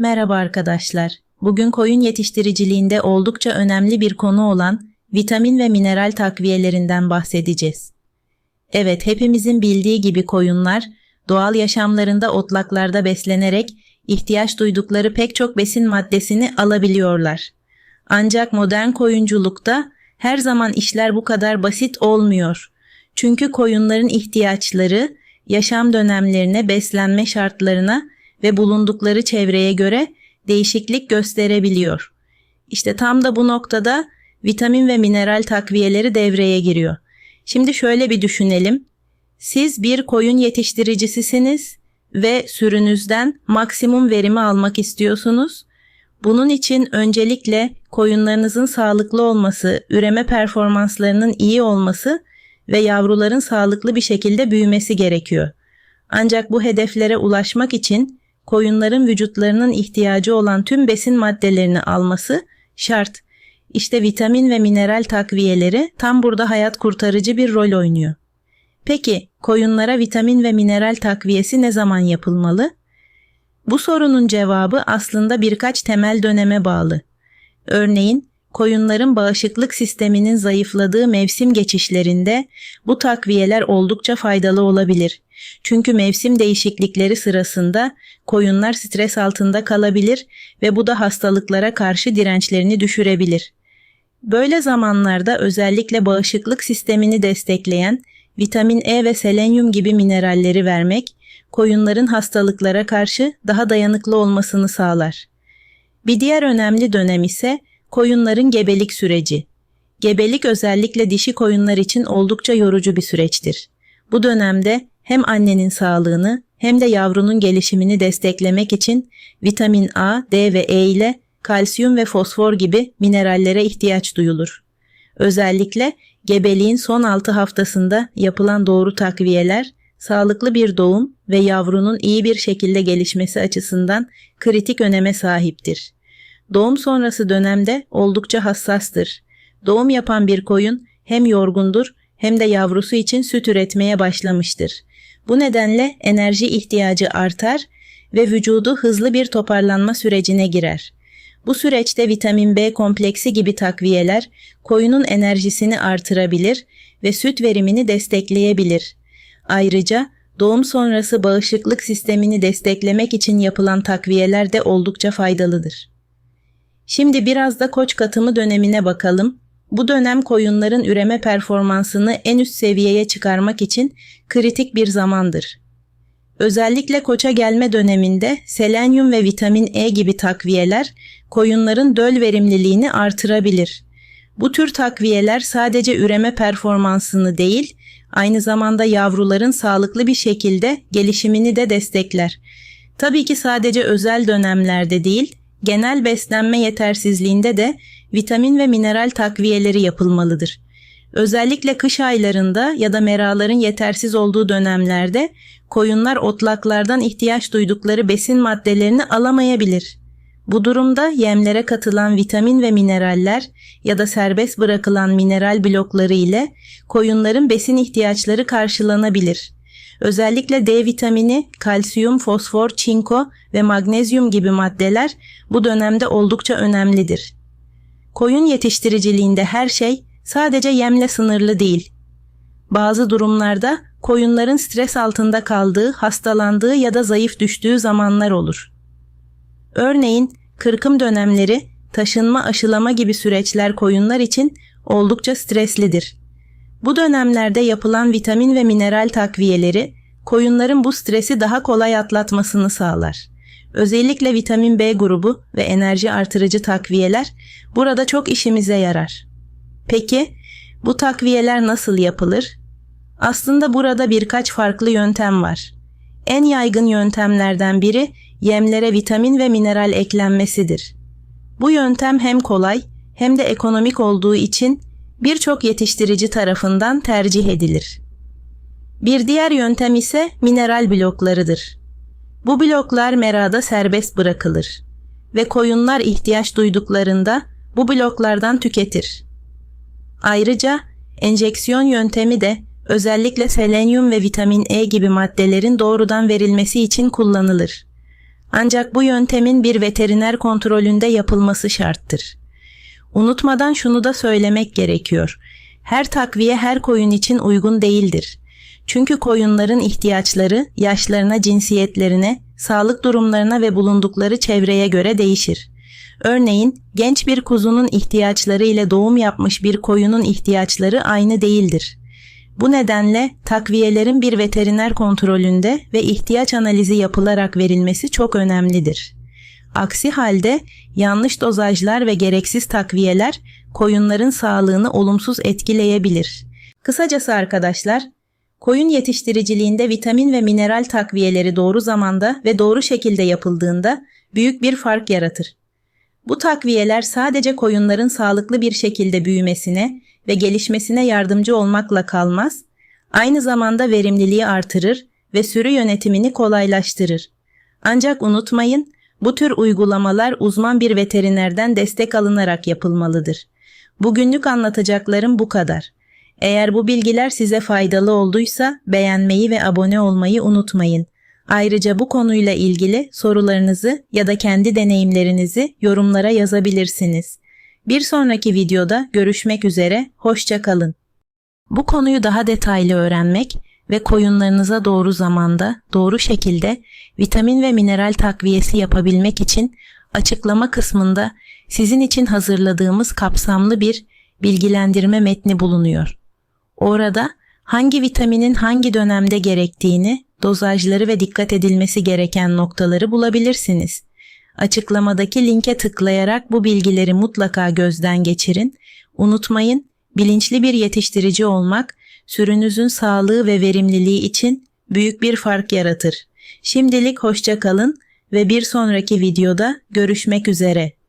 Merhaba arkadaşlar. Bugün koyun yetiştiriciliğinde oldukça önemli bir konu olan vitamin ve mineral takviyelerinden bahsedeceğiz. Evet, hepimizin bildiği gibi koyunlar doğal yaşamlarında otlaklarda beslenerek ihtiyaç duydukları pek çok besin maddesini alabiliyorlar. Ancak modern koyunculukta her zaman işler bu kadar basit olmuyor. Çünkü koyunların ihtiyaçları yaşam dönemlerine, beslenme şartlarına ve bulundukları çevreye göre değişiklik gösterebiliyor. İşte tam da bu noktada vitamin ve mineral takviyeleri devreye giriyor. Şimdi şöyle bir düşünelim. Siz bir koyun yetiştiricisisiniz ve sürünüzden maksimum verimi almak istiyorsunuz. Bunun için öncelikle koyunlarınızın sağlıklı olması, üreme performanslarının iyi olması ve yavruların sağlıklı bir şekilde büyümesi gerekiyor. Ancak bu hedeflere ulaşmak için koyunların vücutlarının ihtiyacı olan tüm besin maddelerini alması şart. İşte vitamin ve mineral takviyeleri tam burada hayat kurtarıcı bir rol oynuyor. Peki koyunlara vitamin ve mineral takviyesi ne zaman yapılmalı? Bu sorunun cevabı aslında birkaç temel döneme bağlı. Örneğin koyunların bağışıklık sisteminin zayıfladığı mevsim geçişlerinde bu takviyeler oldukça faydalı olabilir. Çünkü mevsim değişiklikleri sırasında koyunlar stres altında kalabilir ve bu da hastalıklara karşı dirençlerini düşürebilir. Böyle zamanlarda özellikle bağışıklık sistemini destekleyen vitamin E ve selenyum gibi mineralleri vermek koyunların hastalıklara karşı daha dayanıklı olmasını sağlar. Bir diğer önemli dönem ise koyunların gebelik süreci. Gebelik özellikle dişi koyunlar için oldukça yorucu bir süreçtir. Bu dönemde hem annenin sağlığını hem de yavrunun gelişimini desteklemek için vitamin A, D ve E ile kalsiyum ve fosfor gibi minerallere ihtiyaç duyulur. Özellikle gebeliğin son 6 haftasında yapılan doğru takviyeler sağlıklı bir doğum ve yavrunun iyi bir şekilde gelişmesi açısından kritik öneme sahiptir. Doğum sonrası dönemde oldukça hassastır. Doğum yapan bir koyun hem yorgundur hem de yavrusu için süt üretmeye başlamıştır. Bu nedenle enerji ihtiyacı artar ve vücudu hızlı bir toparlanma sürecine girer. Bu süreçte vitamin B kompleksi gibi takviyeler koyunun enerjisini artırabilir ve süt verimini destekleyebilir. Ayrıca doğum sonrası bağışıklık sistemini desteklemek için yapılan takviyeler de oldukça faydalıdır. Şimdi biraz da koç katımı dönemine bakalım. Bu dönem koyunların üreme performansını en üst seviyeye çıkarmak için kritik bir zamandır. Özellikle koça gelme döneminde selenyum ve vitamin E gibi takviyeler koyunların döl verimliliğini artırabilir. Bu tür takviyeler sadece üreme performansını değil, aynı zamanda yavruların sağlıklı bir şekilde gelişimini de destekler. Tabii ki sadece özel dönemlerde değil, genel beslenme yetersizliğinde de vitamin ve mineral takviyeleri yapılmalıdır. Özellikle kış aylarında ya da meraların yetersiz olduğu dönemlerde koyunlar otlaklardan ihtiyaç duydukları besin maddelerini alamayabilir. Bu durumda yemlere katılan vitamin ve mineraller ya da serbest bırakılan mineral blokları ile koyunların besin ihtiyaçları karşılanabilir. Özellikle D vitamini, kalsiyum, fosfor, çinko ve magnezyum gibi maddeler bu dönemde oldukça önemlidir. Koyun yetiştiriciliğinde her şey sadece yemle sınırlı değil. Bazı durumlarda koyunların stres altında kaldığı, hastalandığı ya da zayıf düştüğü zamanlar olur. Örneğin kırkım dönemleri, taşınma, aşılama gibi süreçler koyunlar için oldukça streslidir. Bu dönemlerde yapılan vitamin ve mineral takviyeleri koyunların bu stresi daha kolay atlatmasını sağlar. Özellikle vitamin B grubu ve enerji artırıcı takviyeler burada çok işimize yarar. Peki bu takviyeler nasıl yapılır? Aslında burada birkaç farklı yöntem var. En yaygın yöntemlerden biri yemlere vitamin ve mineral eklenmesidir. Bu yöntem hem kolay hem de ekonomik olduğu için birçok yetiştirici tarafından tercih edilir. Bir diğer yöntem ise mineral bloklarıdır. Bu bloklar merada serbest bırakılır ve koyunlar ihtiyaç duyduklarında bu bloklardan tüketir. Ayrıca enjeksiyon yöntemi de özellikle selenyum ve vitamin E gibi maddelerin doğrudan verilmesi için kullanılır. Ancak bu yöntemin bir veteriner kontrolünde yapılması şarttır. Unutmadan şunu da söylemek gerekiyor. Her takviye her koyun için uygun değildir. Çünkü koyunların ihtiyaçları yaşlarına, cinsiyetlerine, sağlık durumlarına ve bulundukları çevreye göre değişir. Örneğin genç bir kuzunun ihtiyaçları ile doğum yapmış bir koyunun ihtiyaçları aynı değildir. Bu nedenle takviyelerin bir veteriner kontrolünde ve ihtiyaç analizi yapılarak verilmesi çok önemlidir. Aksi halde yanlış dozajlar ve gereksiz takviyeler koyunların sağlığını olumsuz etkileyebilir. Kısacası arkadaşlar, koyun yetiştiriciliğinde vitamin ve mineral takviyeleri doğru zamanda ve doğru şekilde yapıldığında büyük bir fark yaratır. Bu takviyeler sadece koyunların sağlıklı bir şekilde büyümesine ve gelişmesine yardımcı olmakla kalmaz, aynı zamanda verimliliği artırır ve sürü yönetimini kolaylaştırır. Ancak unutmayın, bu tür uygulamalar uzman bir veterinerden destek alınarak yapılmalıdır. Bugünlük anlatacaklarım bu kadar. Eğer bu bilgiler size faydalı olduysa beğenmeyi ve abone olmayı unutmayın. Ayrıca bu konuyla ilgili sorularınızı ya da kendi deneyimlerinizi yorumlara yazabilirsiniz. Bir sonraki videoda görüşmek üzere, hoşça kalın. Bu konuyu daha detaylı öğrenmek ve koyunlarınıza doğru zamanda, doğru şekilde vitamin ve mineral takviyesi yapabilmek için açıklama kısmında sizin için hazırladığımız kapsamlı bir bilgilendirme metni bulunuyor. Orada hangi vitaminin hangi dönemde gerektiğini, dozajları ve dikkat edilmesi gereken noktaları bulabilirsiniz. Açıklamadaki linke tıklayarak bu bilgileri mutlaka gözden geçirin. Unutmayın, bilinçli bir yetiştirici olmak sürünüzün sağlığı ve verimliliği için büyük bir fark yaratır. Şimdilik hoşça kalın ve bir sonraki videoda görüşmek üzere.